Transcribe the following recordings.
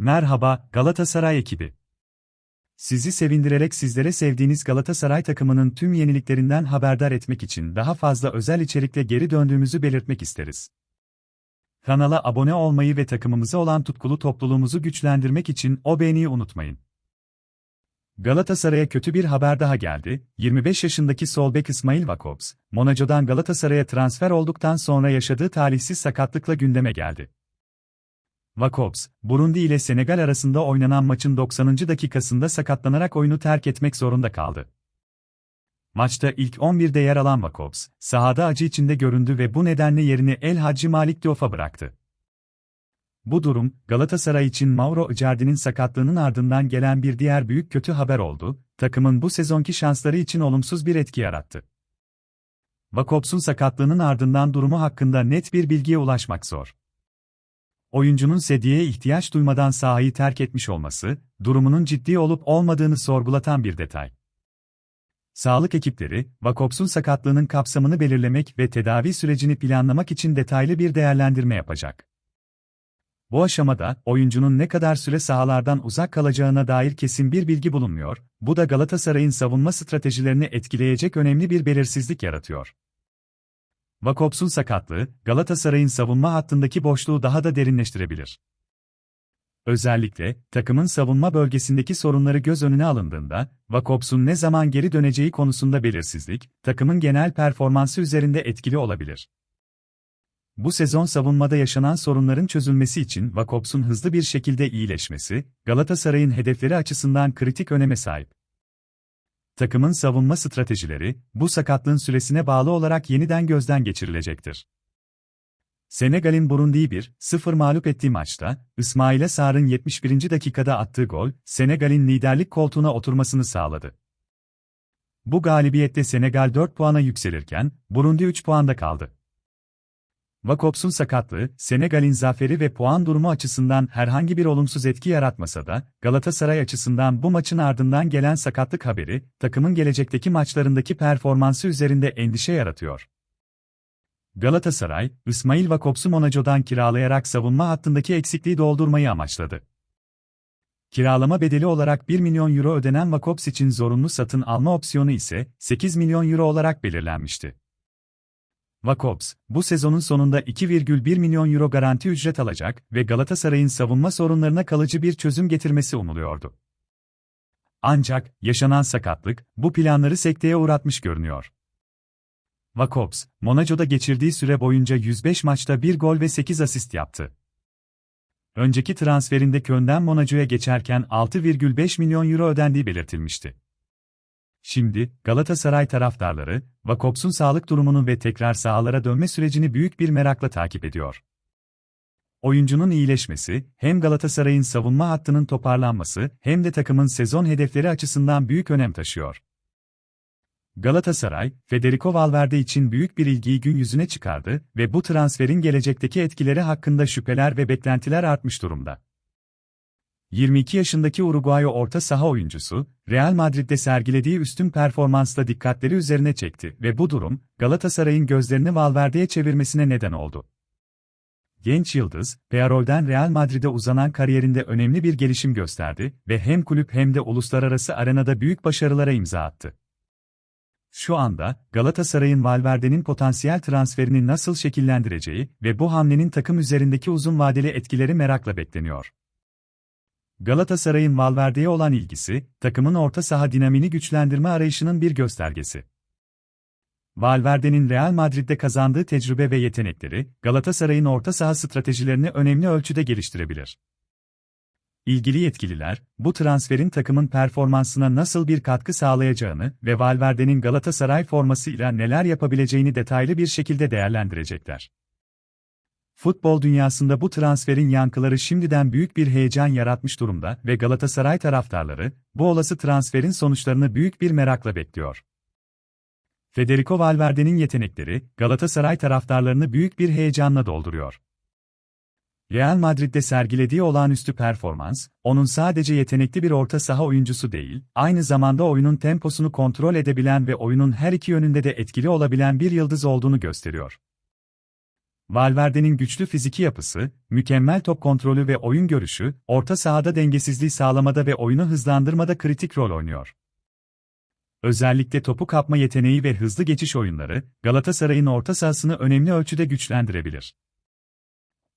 Merhaba, Galatasaray ekibi. Sizi sevindirerek sizlere sevdiğiniz Galatasaray takımının tüm yeniliklerinden haberdar etmek için daha fazla özel içerikle geri döndüğümüzü belirtmek isteriz. Kanala abone olmayı ve takımımıza olan tutkulu topluluğumuzu güçlendirmek için o beğeniyi unutmayın. Galatasaray'a kötü bir haber daha geldi. 25 yaşındaki sol bek İsmail Vakops, Monaco'dan Galatasaray'a transfer olduktan sonra yaşadığı talihsiz sakatlıkla gündeme geldi. Vakops, Burundi ile Senegal arasında oynanan maçın 90. dakikasında sakatlanarak oyunu terk etmek zorunda kaldı. Maçta ilk 11'de yer alan Vakops, sahada acı içinde göründü ve bu nedenle yerini El Hacı Malik Diof'a bıraktı. Bu durum, Galatasaray için Mauro Icardi'nin sakatlığının ardından gelen bir diğer büyük kötü haber oldu, takımın bu sezonki şansları için olumsuz bir etki yarattı. Vakops'un sakatlığının ardından durumu hakkında net bir bilgiye ulaşmak zor. Oyuncunun sediye ihtiyaç duymadan sahayı terk etmiş olması, durumunun ciddi olup olmadığını sorgulatan bir detay. Sağlık ekipleri, Vakops'un sakatlığının kapsamını belirlemek ve tedavi sürecini planlamak için detaylı bir değerlendirme yapacak. Bu aşamada, oyuncunun ne kadar süre sahalardan uzak kalacağına dair kesin bir bilgi bulunmuyor, bu da Galatasaray'ın savunma stratejilerini etkileyecek önemli bir belirsizlik yaratıyor. Vakops'un sakatlığı, Galatasaray'ın savunma hattındaki boşluğu daha da derinleştirebilir. Özellikle, takımın savunma bölgesindeki sorunları göz önüne alındığında, Vakops'un ne zaman geri döneceği konusunda belirsizlik, takımın genel performansı üzerinde etkili olabilir. Bu sezon savunmada yaşanan sorunların çözülmesi için Vakops'un hızlı bir şekilde iyileşmesi, Galatasaray'ın hedefleri açısından kritik öneme sahip. Takımın savunma stratejileri, bu sakatlığın süresine bağlı olarak yeniden gözden geçirilecektir. Senegal'in Burundi'yi 1-0 mağlup ettiği maçta, İsmail Sar'ın 71. dakikada attığı gol, Senegal'in liderlik koltuğuna oturmasını sağladı. Bu galibiyette Senegal 4 puana yükselirken, Burundi 3 puanda kaldı. Vakops'un sakatlığı, Senegal'in zaferi ve puan durumu açısından herhangi bir olumsuz etki yaratmasa da, Galatasaray açısından bu maçın ardından gelen sakatlık haberi, takımın gelecekteki maçlarındaki performansı üzerinde endişe yaratıyor. Galatasaray, İsmail Vakops'u Monaco'dan kiralayarak savunma hattındaki eksikliği doldurmayı amaçladı. Kiralama bedeli olarak 1 milyon euro ödenen Vakops için zorunlu satın alma opsiyonu ise 8 milyon euro olarak belirlenmişti. Vakops, bu sezonun sonunda 2,1 milyon euro garanti ücret alacak ve Galatasaray'ın savunma sorunlarına kalıcı bir çözüm getirmesi umuluyordu. Ancak, yaşanan sakatlık, bu planları sekteye uğratmış görünüyor. Vakops, Monaco'da geçirdiği süre boyunca 105 maçta 1 gol ve 8 asist yaptı. Önceki transferinde Köln'den Monaco'ya geçerken 6,5 milyon euro ödendiği belirtilmişti. Şimdi, Galatasaray taraftarları, Vakops'un sağlık durumunu ve tekrar sahalara dönme sürecini büyük bir merakla takip ediyor. Oyuncunun iyileşmesi, hem Galatasaray'ın savunma hattının toparlanması, hem de takımın sezon hedefleri açısından büyük önem taşıyor. Galatasaray, Federico Valverde için büyük bir ilgiyi gün yüzüne çıkardı ve bu transferin gelecekteki etkileri hakkında şüpheler ve beklentiler artmış durumda. 22 yaşındaki Uruguayo orta saha oyuncusu, Real Madrid'de sergilediği üstün performansla dikkatleri üzerine çekti ve bu durum, Galatasaray'ın gözlerini Valverde'ye çevirmesine neden oldu. Genç yıldız, Pearol'den Real Madrid'e uzanan kariyerinde önemli bir gelişim gösterdi ve hem kulüp hem de uluslararası arenada büyük başarılara imza attı. Şu anda, Galatasaray'ın Valverde'nin potansiyel transferini nasıl şekillendireceği ve bu hamlenin takım üzerindeki uzun vadeli etkileri merakla bekleniyor. Galatasaray'ın Valverde'ye olan ilgisi, takımın orta saha dinamini güçlendirme arayışının bir göstergesi. Valverde'nin Real Madrid'de kazandığı tecrübe ve yetenekleri, Galatasaray'ın orta saha stratejilerini önemli ölçüde geliştirebilir. İlgili yetkililer, bu transferin takımın performansına nasıl bir katkı sağlayacağını ve Valverde'nin Galatasaray formasıyla neler yapabileceğini detaylı bir şekilde değerlendirecekler. Futbol dünyasında bu transferin yankıları şimdiden büyük bir heyecan yaratmış durumda ve Galatasaray taraftarları, bu olası transferin sonuçlarını büyük bir merakla bekliyor. Federico Valverde'nin yetenekleri, Galatasaray taraftarlarını büyük bir heyecanla dolduruyor. Real Madrid'de sergilediği olağanüstü performans, onun sadece yetenekli bir orta saha oyuncusu değil, aynı zamanda oyunun temposunu kontrol edebilen ve oyunun her iki yönünde de etkili olabilen bir yıldız olduğunu gösteriyor. Valverde'nin güçlü fiziki yapısı, mükemmel top kontrolü ve oyun görüşü, orta sahada dengesizliği sağlamada ve oyunu hızlandırmada kritik rol oynuyor. Özellikle topu kapma yeteneği ve hızlı geçiş oyunları, Galatasaray'ın orta sahasını önemli ölçüde güçlendirebilir.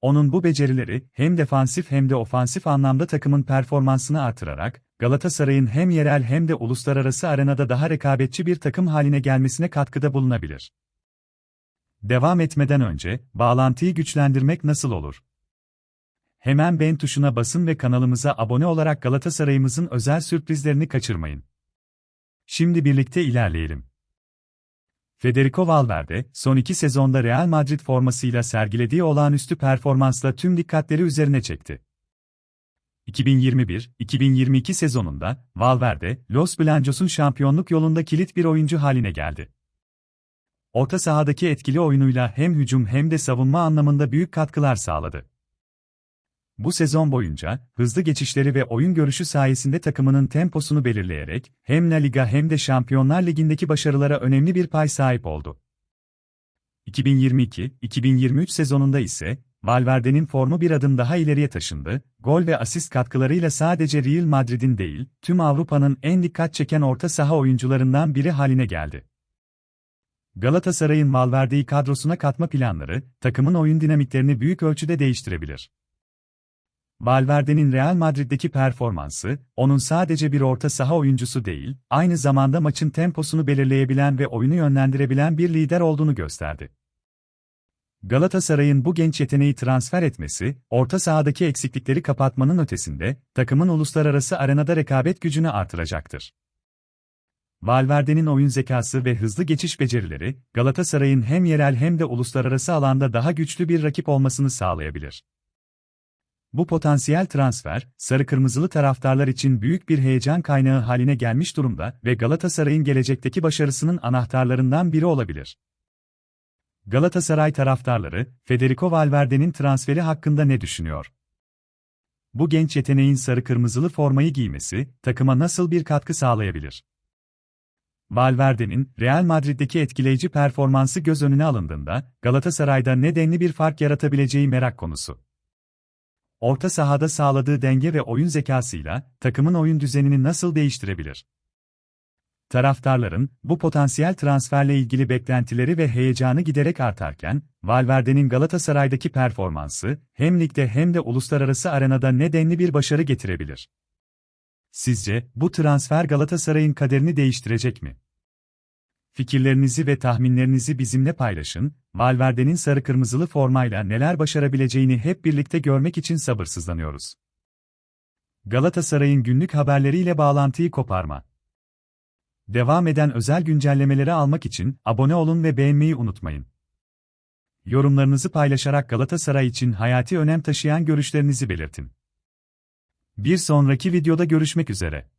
Onun bu becerileri, hem defansif hem de ofansif anlamda takımın performansını artırarak, Galatasaray'ın hem yerel hem de uluslararası arenada daha rekabetçi bir takım haline gelmesine katkıda bulunabilir. Devam etmeden önce, bağlantıyı güçlendirmek nasıl olur? Hemen beğen tuşuna basın ve kanalımıza abone olarak Galatasaray'ımızın özel sürprizlerini kaçırmayın. Şimdi birlikte ilerleyelim. Federico Valverde, son iki sezonda Real Madrid formasıyla sergilediği olağanüstü performansla tüm dikkatleri üzerine çekti. 2021-2022 sezonunda, Valverde, Los Blancos'un şampiyonluk yolunda kilit bir oyuncu haline geldi. Orta sahadaki etkili oyunuyla hem hücum hem de savunma anlamında büyük katkılar sağladı. Bu sezon boyunca, hızlı geçişleri ve oyun görüşü sayesinde takımının temposunu belirleyerek, hem La Liga hem de Şampiyonlar Ligi'ndeki başarılara önemli bir pay sahip oldu. 2022-2023 sezonunda ise, Valverde'nin formu bir adım daha ileriye taşındı, gol ve asist katkılarıyla sadece Real Madrid'in değil, tüm Avrupa'nın en dikkat çeken orta saha oyuncularından biri haline geldi. Galatasaray'ın Valverde'yi kadrosuna katma planları, takımın oyun dinamiklerini büyük ölçüde değiştirebilir. Valverde'nin Real Madrid'deki performansı, onun sadece bir orta saha oyuncusu değil, aynı zamanda maçın temposunu belirleyebilen ve oyunu yönlendirebilen bir lider olduğunu gösterdi. Galatasaray'ın bu genç yeteneği transfer etmesi, orta sahadaki eksiklikleri kapatmanın ötesinde, takımın uluslararası arenada rekabet gücünü artıracaktır. Valverde'nin oyun zekası ve hızlı geçiş becerileri, Galatasaray'ın hem yerel hem de uluslararası alanda daha güçlü bir rakip olmasını sağlayabilir. Bu potansiyel transfer, sarı-kırmızılı taraftarlar için büyük bir heyecan kaynağı haline gelmiş durumda ve Galatasaray'ın gelecekteki başarısının anahtarlarından biri olabilir. Galatasaray taraftarları, Federico Valverde'nin transferi hakkında ne düşünüyor? Bu genç yeteneğin sarı-kırmızılı formayı giymesi, takıma nasıl bir katkı sağlayabilir? Valverde'nin Real Madrid'deki etkileyici performansı göz önüne alındığında, Galatasaray'da ne denli bir fark yaratabileceği merak konusu. Orta sahada sağladığı denge ve oyun zekasıyla takımın oyun düzenini nasıl değiştirebilir? Taraftarların bu potansiyel transferle ilgili beklentileri ve heyecanı giderek artarken, Valverde'nin Galatasaray'daki performansı hem ligde hem de uluslararası arenada ne denli bir başarı getirebilir? Sizce bu transfer Galatasaray'ın kaderini değiştirecek mi? Fikirlerinizi ve tahminlerinizi bizimle paylaşın. Valverde'nin sarı kırmızılı formayla neler başarabileceğini hep birlikte görmek için sabırsızlanıyoruz. Galatasaray'ın günlük haberleriyle bağlantıyı koparma. Devam eden özel güncellemeleri almak için abone olun ve beğenmeyi unutmayın. Yorumlarınızı paylaşarak Galatasaray için hayati önem taşıyan görüşlerinizi belirtin. Bir sonraki videoda görüşmek üzere.